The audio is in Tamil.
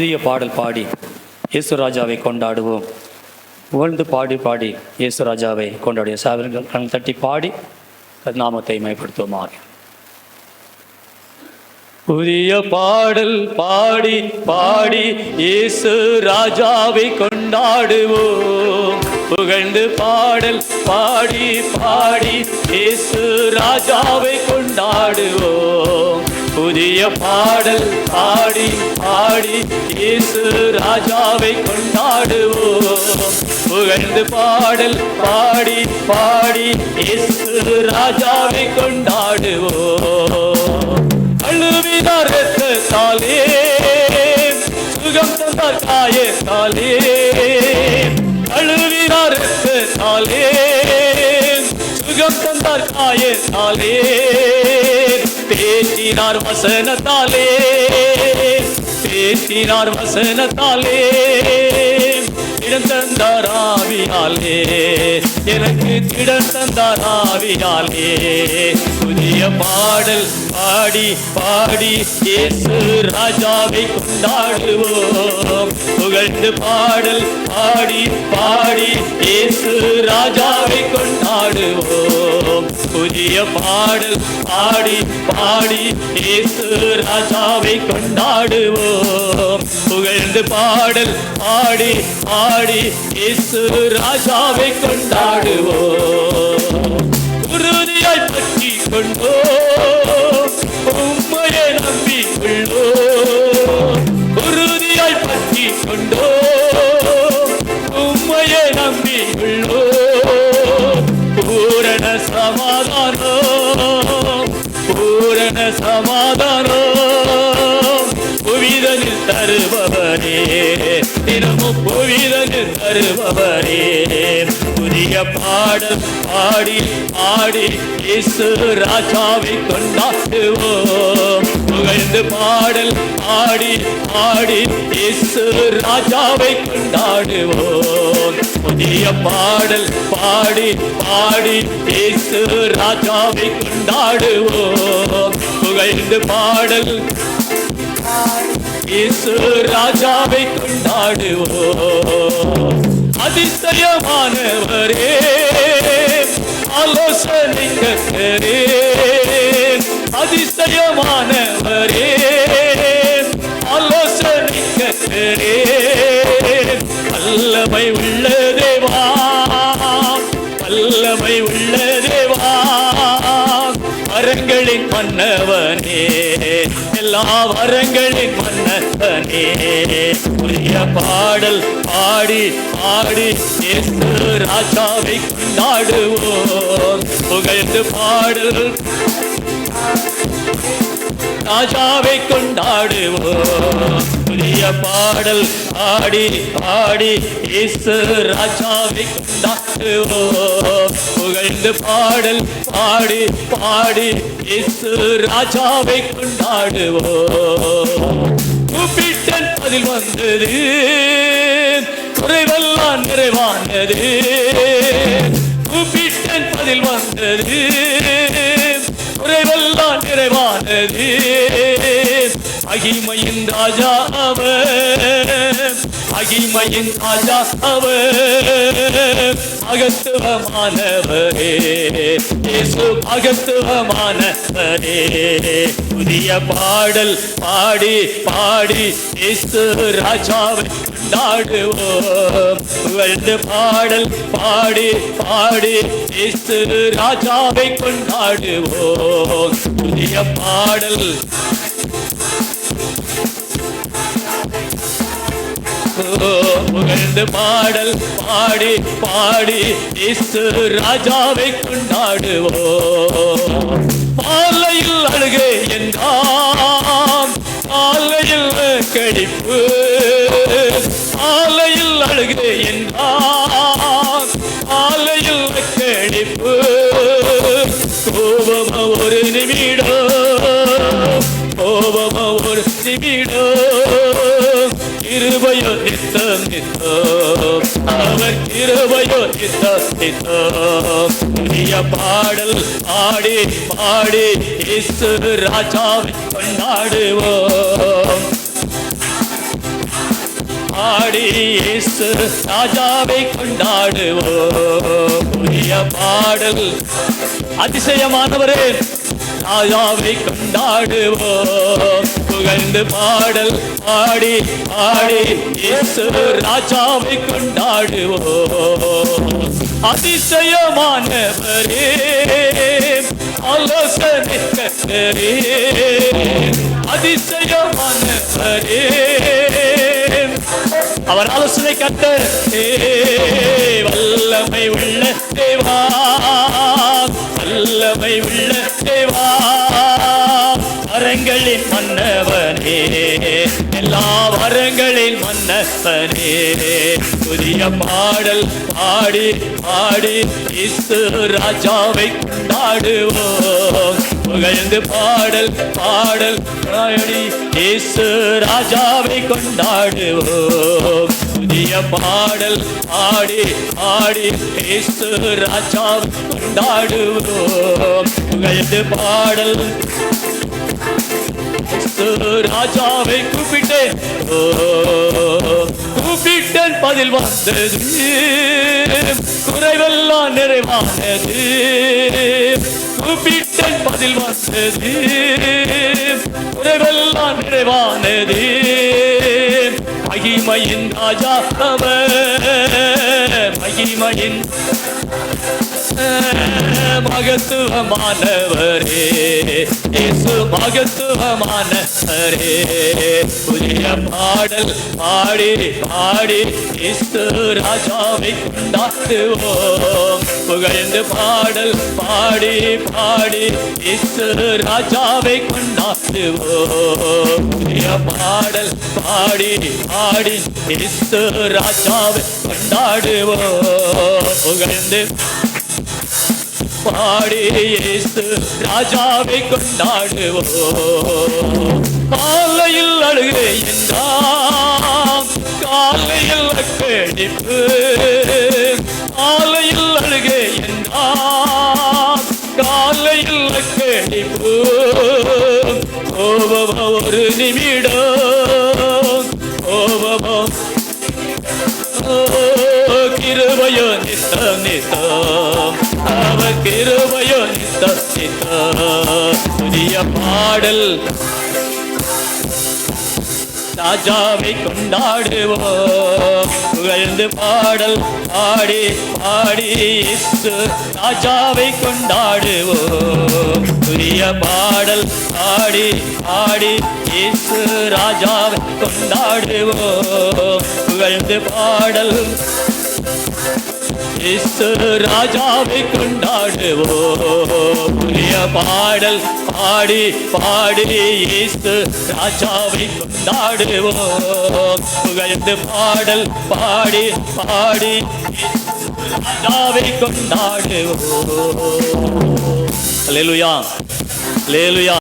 புதிய பாடல் பாடி இயேசுராஜாவை கொண்டாடுவோம். புகழ்ந்து பாடி பாடி இயேசுராஜாவை கொண்டாடிய சாவிரங்கள் கண் தட்டி பாடி நாமத்தை மேம்படுத்துவோமாக புதிய பாடல் பாடி பாடி இயேசு ராஜாவை கொண்டாடுவோம். புகழ்ந்து பாடல் பாடி பாடி இயேசு ராஜாவை கொண்டாடுவோம். புதிய பாடல் பாடி பாடி இயேசு ராஜாவை கொண்டாடுவோம். புகழ்ந்து பாடல் பாடி பாடி இயேசு ராஜாவை கொண்டாடுவோம். அழுவினார் ரத்தத்தாலே சுகம் தந்தார் காயத்தாலே அழுவினார் ரத்தத்தாலே சுகம் தந்தார் காயத்தாலே பேசினார் வசனத்தாலே பேசினார் வசனத்தாலே திடன் தந்தார் ஆவியாலே எனக்கு திடம் தந்தார் ஆவியாலே புதிய பாடல் பாடி பாடி இயேசு ராஜாவை கொண்டாடுவோம். புகழ்ந்து பாடல் பாடி பாடி இயேசு ராஜாவை பாடுவோம் புதிய பாடல் பாடி பாடி இயேசு ராஜாவை கொண்டாடுவோம். புகழ்ந்து பாடல் பாடி பாடி இயேசு ராஜாவை கொண்டாடுவோம். உறுதியாய் பற்றி கொண்டோ உம்மையை நம்பிக்கொள்ளோ உறுதியாய் பற்றி கொண்டோ உம்மையை நம்பிக்கொள்ளோ சமாதானம் புவிதனில் தருபவரே தினமும் புவிதனில் தருபவரே புதிய பாடல் பாடி பாடி இயேசு ராஜாவை கொண்டாடுவோம் புகழ்ந்து பாடல் பாடி பாடி இயேசு ராஜாவை கொண்டாடுவோம் புதிய பாடல் பாடி பாடி இயேசு ராஜாவை கொண்டாடுவோம் புகழ்ந்து பாடல். இயேசு ராஜாவை கொண்டாடுவோம். அதிசயமானவரே ஆலோசனை அதிசயமானவரே ஆலோசனை வல்லமை உள்ள தேவா வல்லமை உள்ள வரங்களின் மன்னவனே. எல்லா வரங்களின் மன்னவனே. புதிய பாடல் பாடி பாடி இயேசு ராஜாவை கொண்டாடுவோம். புகழ்ந்து பாடல் ராஜாவை கொண்டாடுவோம். புதிய பாடல் ஆடி ஆடி இயேசு ராஜாவை கொண்டாடுவோம். புகழ்ந்து பாடல் பாடி பாடி இயேசு ராஜாவை கொண்டாடுவோம். கூப்பிட்டன் அதில் வந்தது. குறைவெல்லாம் நிறைவானது. கூப்பிட்டன் அதில் வந்தது. குறைவெல்லாம் நிறைவானது. அகிமையின் ராஜா அவர் அகிமையின் ராஜா அவர் மகத்துவமானவரே இயேசு மகத்துவமானவரே புதிய பாடல் பாடி பாடி இயேசு ராஜாவை கொண்டாடுவோம். புகழ்ந்து பாடல் பாடி பாடி இயேசு ராஜாவை கொண்டாடுவோம். புதிய பாடல் புகழ்ந்து பாடல் பாடி பாடி இசு ராஜாவை கொண்டாடுவோம். பாலையில் அழுகை என்றாம் பாலையில் கடிப்பு. பாலையில் அழுகை என்றாம் பாலையில் கடிப்பு. கோபம் ஒரு நிமிடம் அவர் கிருபையோ நித்தம் நித்தம் புதிய பாடல் பாடி பாடி இயேசு ராஜாவை கொண்டாடுவோம். பாடி இயேசு ராஜாவை கொண்டாடுவோம். புதிய பாடல் அதிசயமானவரே ராஜாவை கொண்டாடுவோம். புகழ்ந்து பாடல் பாடி பாடி இயேசு ராஜாவை கொண்டாடுவோம். அதிசயமானவரே ஆலோசனை கத்தரே அதிசயமானவரே அவர் ஆலோசனை கத்தர் வல்லமை உள்ள தேவா வல்லமை உள்ள மன்னவனே எல்லா வரங்களின் மன்னவனே புதிய பாடல் பாடி பாடி இசு ராஜாவை கொண்டாடுவோம். புகழ்ந்து பாடல் பாடல் பாடி இசு ராஜாவை கொண்டாடுவோம். புதிய பாடல் ஆடி ஆடி இயேசு ராஜாவை கொண்டாடுவோம். புகழ்ந்து பாடல் ராஜாவை கூப்பிட்டேன். கூப்பிட்டேன் பதில் வந்தது. குறைவெல்லாம் நிறைவானது. கூப்பிட்டேன் பதில் வந்தது. குறைவெல்லாம் நிறைவானது. மகிமையின் ராஜா அவர் மகிமையின் மகத்துவமானவரே. இயேசு மகத்துவமானவரே. புதிய பாடல் பாடி பாடி இஸ்து ராஜாவை கொண்டாடுவோம். புகழ்ந்து பாடல் பாடி பாடி இஸ்து ராஜாவை கொண்டாடுவோம். புதிய பாடல் பாடி பாடி இஸ்து ராஜாவை கொண்டாடுவோம். புகழ்ந்து பாடி இயேசு ராஜாவை கொண்டாடுவோம். காலையில் அழுகை என்றாம் காலையில் அக்கடிப்பு காலையில் அழுகை என்றாம் காலையில் அக்கடிப்பு கோபமா ஒரு நிமிடம் கோபமா. கிருபயோ நித்தம் நித்தம் அவ கிருபயோ நித்தம் நித்தம் புதிய பாடல் ராஜாவை கொண்டாடுவோம். புகழ்ந்து பாடல் பாடி பாடி இயேசு ராஜாவை கொண்டாடுவோம். புதிய பாடல் பாடி பாடி இசு ராஜாவை கொண்டாடுவோம். புகழ்ந்து பாடல் இயேசு ராஜாவை கொண்டாடுவோம் புதிய பாடல் பாடி பாடி இயேசு ராஜாவை கொண்டாடுவோம் புகழ்ந்து பாடல் பாடி பாடி ராஜாவை கொண்டாடுவோம் லேலுயா லேலுயா